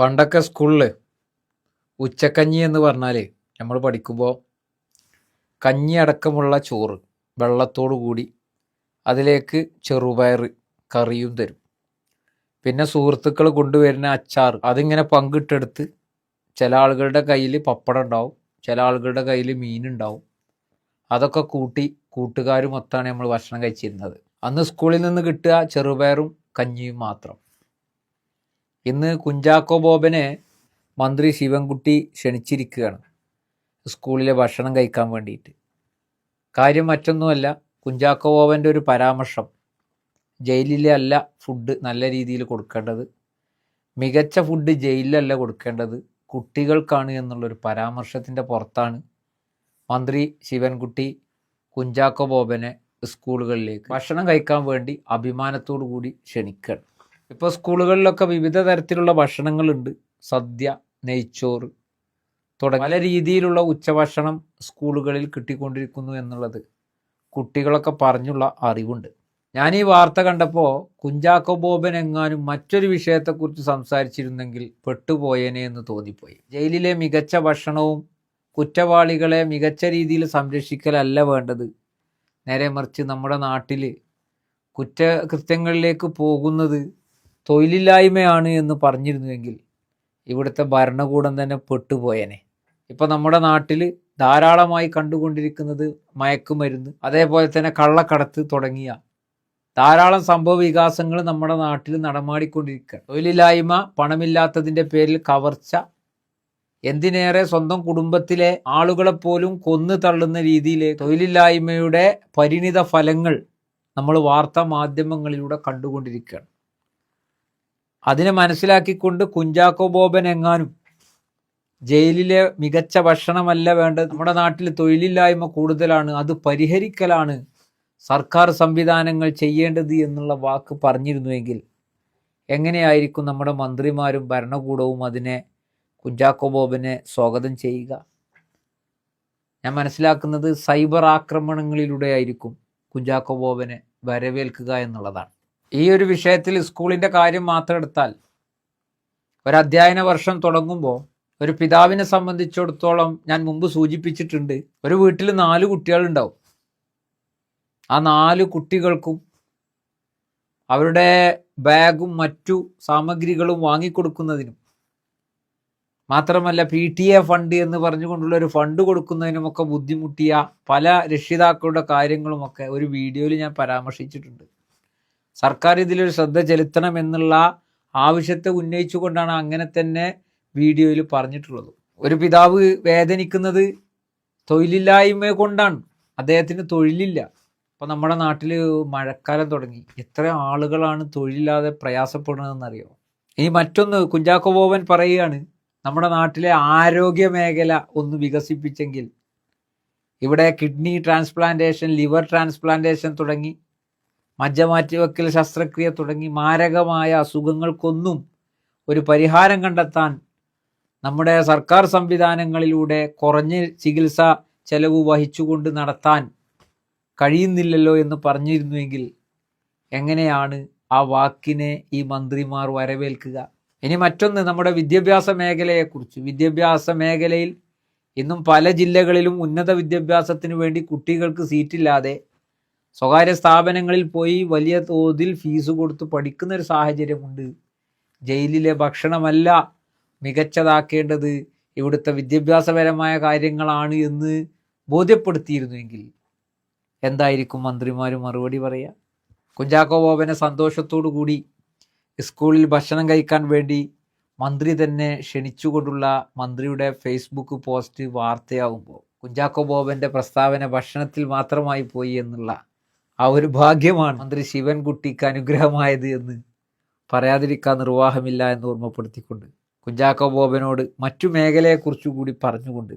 പണ്ടൊക്കെ സ്കൂളിൽ ഉച്ചക്കഞ്ഞി എന്ന് പറഞ്ഞാൽ നമ്മൾ പഠിക്കുമ്പോൾ കഞ്ഞി അടക്കമുള്ള ചോറ് വെള്ളത്തോടു കൂടി അതിലേക്ക് ചെറുപയർ കറിയും തരും. പിന്നെ സുഹൃത്തുക്കൾ കൊണ്ടുവരുന്ന അച്ചാർ അതിങ്ങനെ പങ്കിട്ടെടുത്ത് ചില ആളുകളുടെ കയ്യിൽ പപ്പടം ഉണ്ടാവും ചില ആളുകളുടെ കയ്യിൽ മീനുണ്ടാവും അതൊക്കെ കൂട്ടി കൂട്ടുകാരും കൂട്ടുകാരുമൊത്താണ് നമ്മൾ ഭക്ഷണം കഴിച്ചിരുന്നത്. അന്ന് സ്കൂളിൽ നിന്ന് കിട്ടുക ചെറുപയറും കഞ്ഞിയും മാത്രം. ഇന്ന് കുഞ്ചാക്കോ ബോബനെ മന്ത്രി ശിവൻകുട്ടി ക്ഷണിച്ചിരിക്കുകയാണ്. സ്കൂളിലെ ഭക്ഷണം കഴിക്കാൻ വേണ്ടിയിട്ട്. കാര്യം മറ്റൊന്നുമല്ല കുഞ്ചാക്കോ ബോബന്റെ ഒരു പരാമർശം. ജയിലിലെ അല്ല ഫുഡ് നല്ല രീതിയിൽ കൊടുക്കേണ്ടത്. മികച്ച ഫുഡ് ജയിലിലല്ല കൊടുക്കേണ്ടത്. കുട്ടികൾക്കാണ് എന്നുള്ളൊരു പരാമർശത്തിന്റെ പുറത്താണ് മന്ത്രി ശിവൻകുട്ടി കുഞ്ചാക്കോ ബോബനെ സ്കൂളുകളിലേക്ക് ഭക്ഷണം കഴിക്കാൻ വേണ്ടി അഭിമാനത്തോടു കൂടി ക്ഷണിക്കുകയാണ്. ഇപ്പോൾ സ്കൂളുകളിലൊക്കെ വിവിധ തരത്തിലുള്ള ഭക്ഷണങ്ങളുണ്ട്. സദ്യ നെയ്ച്ചോറ് തുടങ്ങി പല രീതിയിലുള്ള ഉച്ചഭക്ഷണം സ്കൂളുകളിൽ കിട്ടിക്കൊണ്ടിരിക്കുന്നു എന്നുള്ളത് കുട്ടികളൊക്കെ പറഞ്ഞുള്ള അറിവുണ്ട്. ഞാൻ ഈ വാർത്ത കണ്ടപ്പോൾ കുഞ്ചാക്കോ ബോബൻ എങ്ങാനും മറ്റൊരു വിഷയത്തെക്കുറിച്ച് സംസാരിച്ചിരുന്നെങ്കിൽ പെട്ടുപോയേനെ എന്ന് തോന്നിപ്പോയി. ജയിലിലെ മികച്ച ഭക്ഷണവും കുറ്റവാളികളെ മികച്ച രീതിയിൽ സംരക്ഷിക്കലല്ല വേണ്ടത്. നേരെ മറിച്ച് നമ്മുടെ നാട്ടിൽ കുറ്റകൃത്യങ്ങളിലേക്ക് പോകുന്നത് തൊഴിലില്ലായ്മയാണ് എന്ന് പറഞ്ഞിരുന്നുവെങ്കിൽ ഇവിടുത്തെ ഭരണകൂടം തന്നെ പെട്ടുപോയനെ. ഇപ്പോൾ നമ്മുടെ നാട്ടിൽ ധാരാളമായി കണ്ടുകൊണ്ടിരിക്കുന്നത് മയക്കുമരുന്ന് അതേപോലെ തന്നെ കള്ളക്കടത്ത് തുടങ്ങിയ ധാരാളം സംഭവ വികാസങ്ങൾ നമ്മുടെ നാട്ടിൽ നടമാടിക്കൊണ്ടിരിക്കുക തൊഴിലില്ലായ്മ പണമില്ലാത്തതിന്റെ പേരിൽ കവർച്ച എന്തിനേറെ സ്വന്തം കുടുംബത്തിലെ ആളുകളെ പോലും കൊന്നു തള്ളുന്ന രീതിയിൽ തൊഴിലില്ലായ്മയുടെ പരിണിത ഫലങ്ങൾ നമ്മൾ വാർത്താ മാധ്യമങ്ങളിലൂടെ കണ്ടുകൊണ്ടിരിക്കുകയാണ് അതിനെ മനസ്സിലാക്കിക്കൊണ്ട് കുഞ്ചാക്കോ ബോബൻ എങ്ങാനും ജയിലിലെ മികച്ച ഭക്ഷണമല്ല വേണ്ടത്. നമ്മുടെ നാട്ടിൽ തൊഴിലില്ലായ്മ കൂടുതലാണ്. അത് പരിഹരിക്കലാണ് സർക്കാർ സംവിധാനങ്ങൾ ചെയ്യേണ്ടത് എന്നുള്ള വാക്ക് പറഞ്ഞിരുന്നുവെങ്കിൽ എങ്ങനെയായിരിക്കും നമ്മുടെ മന്ത്രിമാരും ഭരണകൂടവും അതിനെ കുഞ്ചാക്കോ ബോബനെ സ്വാഗതം ചെയ്യുക? ഞാൻ മനസ്സിലാക്കുന്നത് സൈബർ ആക്രമണങ്ങളിലൂടെ ആയിരിക്കും കുഞ്ചാക്കോ ബോബനെ വരവേൽക്കുക എന്നുള്ളതാണ്. ഈ ഒരു വിഷയത്തിൽ സ്കൂളിന്റെ കാര്യം മാത്രം എടുത്താൽ ഒരു അധ്യയന വർഷം തുടങ്ങുമ്പോൾ ഒരു പിതാവിനെ സംബന്ധിച്ചിടത്തോളം ഞാൻ മുമ്പ് സൂചിപ്പിച്ചിട്ടുണ്ട് ഒരു വീട്ടിൽ നാല് കുട്ടികളുണ്ടാവും. ആ നാല് കുട്ടികൾക്കും അവരുടെ ബാഗും മറ്റു സാമഗ്രികളും വാങ്ങിക്കൊടുക്കുന്നതിനും മാത്രമല്ല പി ടി എ ഫണ്ട് എന്ന് പറഞ്ഞുകൊണ്ടുള്ള ഒരു ഫണ്ട് കൊടുക്കുന്നതിനുമൊക്കെ ബുദ്ധിമുട്ടിയ പല രക്ഷിതാക്കളുടെ കാര്യങ്ങളുമൊക്കെ ഒരു വീഡിയോയിൽ ഞാൻ പരാമർശിച്ചിട്ടുണ്ട്. സർക്കാർ ഇതിലൊരു ശ്രദ്ധ ചെലുത്തണം എന്നുള്ള ആവശ്യത്തെ ഉന്നയിച്ചുകൊണ്ടാണ് അങ്ങനെ തന്നെ വീഡിയോയിൽ പറഞ്ഞിട്ടുള്ളത്. ഒരു പിതാവ് വേദനിക്കുന്നത് തൊഴിലില്ലായ്മ കൊണ്ടാണ്. അദ്ദേഹത്തിന് തൊഴിലില്ല. അപ്പോൾ നമ്മുടെ നാട്ടിൽ മഴക്കാലം തുടങ്ങി. എത്ര ആളുകളാണ് തൊഴിലില്ലാതെ പ്രയാസപ്പെടുന്നതെന്നറിയോ? ഇനി മറ്റൊന്ന് കുഞ്ചാക്കോ ബോബൻ പറയുകയാണ് നമ്മുടെ നാട്ടിലെ ആരോഗ്യ മേഖല ഒന്ന് വികസിപ്പിച്ചെങ്കിൽ ഇവിടെ കിഡ്നി ട്രാൻസ്പ്ലാന്റേഷൻ ലിവർ ട്രാൻസ്പ്ലാന്റേഷൻ തുടങ്ങി മജ്ജ മാറ്റിവെക്കൽ ശസ്ത്രക്രിയ തുടങ്ങി മാരകമായ അസുഖങ്ങൾക്കൊന്നും ഒരു പരിഹാരം കണ്ടെത്താൻ നമ്മുടെ സർക്കാർ സംവിധാനങ്ങളിലൂടെ കുറഞ്ഞ ചികിത്സ ചെലവ് വഹിച്ചുകൊണ്ട് നടത്താൻ കഴിയുന്നില്ലല്ലോ എന്ന് പറഞ്ഞിരുന്നുവെങ്കിൽ എങ്ങനെയാണ് ആ വാക്കിനെ ഈ മന്ത്രിമാർ വരവേൽക്കുക? ഇനി മറ്റൊന്ന് നമ്മുടെ വിദ്യാഭ്യാസ മേഖലയെക്കുറിച്ച്. വിദ്യാഭ്യാസ മേഖലയിൽ ഇന്നും പല ജില്ലകളിലും ഉന്നത വിദ്യാഭ്യാസത്തിന് വേണ്ടി കുട്ടികൾക്ക് സീറ്റില്ലാതെ സ്വകാര്യ സ്ഥാപനങ്ങളിൽ പോയി വലിയ തോതിൽ ഫീസ് കൊടുത്ത് പഠിക്കുന്ന ഒരു സാഹചര്യമുണ്ട്. ജയിലിലെ ഭക്ഷണമല്ല മികച്ചതാക്കേണ്ടത് ഇവിടുത്തെ വിദ്യാഭ്യാസപരമായ കാര്യങ്ങളാണ് എന്ന് ബോധ്യപ്പെടുത്തിയിരുന്നുവെങ്കിൽ. എന്തായിരിക്കും മന്ത്രിമാർ മറുപടി പറയുക കുഞ്ചാക്കോ ബോബനെ സന്തോഷത്തോടു കൂടി സ്കൂളിൽ ഭക്ഷണം കഴിക്കാൻ വേണ്ടി മന്ത്രി തന്നെ ക്ഷണിച്ചുകൊണ്ടുള്ള മന്ത്രിയുടെ ഫേസ്ബുക്ക് പോസ്റ്റ് വാർത്തയാകുമ്പോൾ കുഞ്ചാക്കോ ബോബന്റെ പ്രസ്താവന ഭക്ഷണത്തിൽ മാത്രമായി പോയി എന്നുള്ള ആ ഒരു ഭാഗ്യമാണ് മന്ത്രി ശിവൻകുട്ടിക്ക് അനുഗ്രഹമായത് എന്ന് പറയാതിരിക്കാൻ നിർവാഹമില്ല എന്ന് ഓർമ്മപ്പെടുത്തിക്കൊണ്ട് കുഞ്ചാക്കോ ബോബനോട് മറ്റു മേഖലയെക്കുറിച്ച് കൂടി പറഞ്ഞുകൊണ്ട്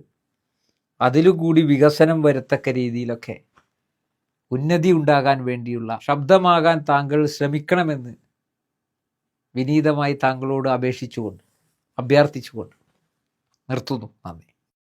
അതിലുകൂടി വികസനം വരത്തക്ക രീതിയിലൊക്കെ ഉന്നതി ഉണ്ടാകാൻ വേണ്ടിയുള്ള ശബ്ദമാകാൻ താങ്കൾ ശ്രമിക്കണമെന്ന് വിനീതമായി താങ്കളോട് അപേക്ഷിച്ചുകൊണ്ട് അഭ്യർത്ഥിച്ചുകൊണ്ട് നിർത്തുന്നു. നന്ദി.